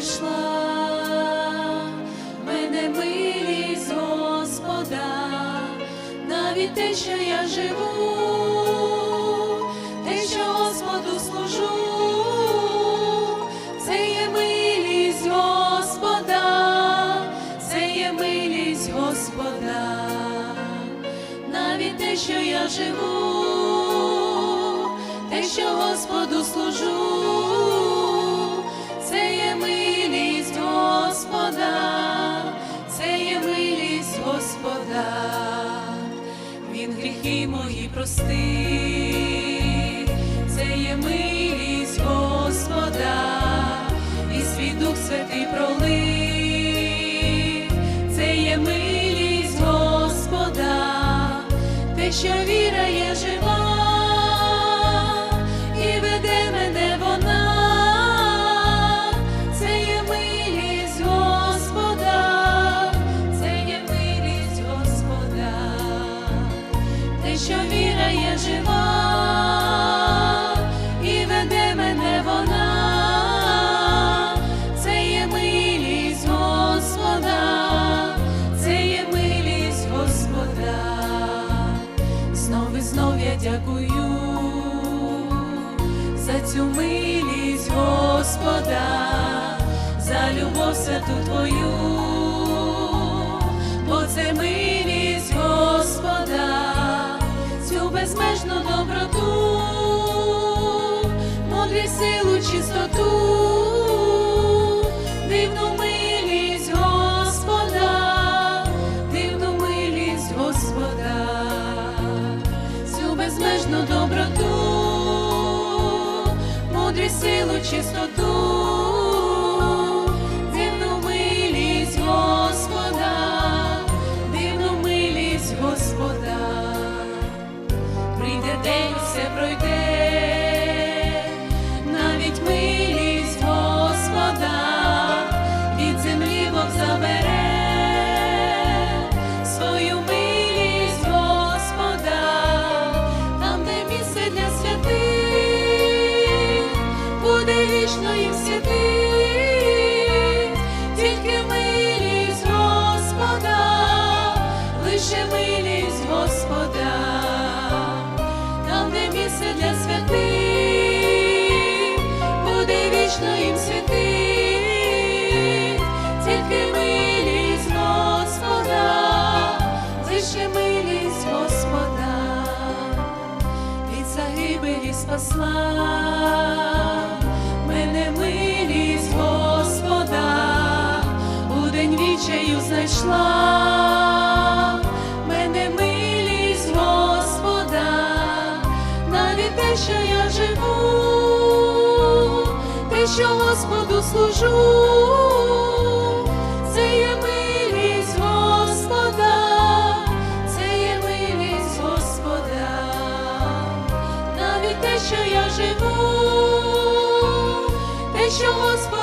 знайшла, мене милість Господа, навіть те, що я живу, те, що Господу служу, це є милість Господа, це є милість Господа, навіть те, що я живу, те, що Господу служу, гріхи мої прости, це є милість Господа, і свій Дух Святий пролив, це є милість Господа, те, що віра є жива, віра є жива, і веде мене вона, це є милість Господа, це є милість Господа, знов і знов я дякую за цю милість Господа, за любов святу Твою, мудрість силу, чистоту, дивну милість Господа, дивну милість Господа, цю безмежну доброту, мудрість силу, чистоту, Господа. Прийде день, все пройде, місце для святих, буде вічно їм святить, тільки милість Господа, лише милість Господа, від загибелі спасла. Мене милість Господа, у вічаю знайшла, що я живу, те, що Господу служу, це є милість Господа, це є милість Господа, навіть те, що я живу, те, що Господу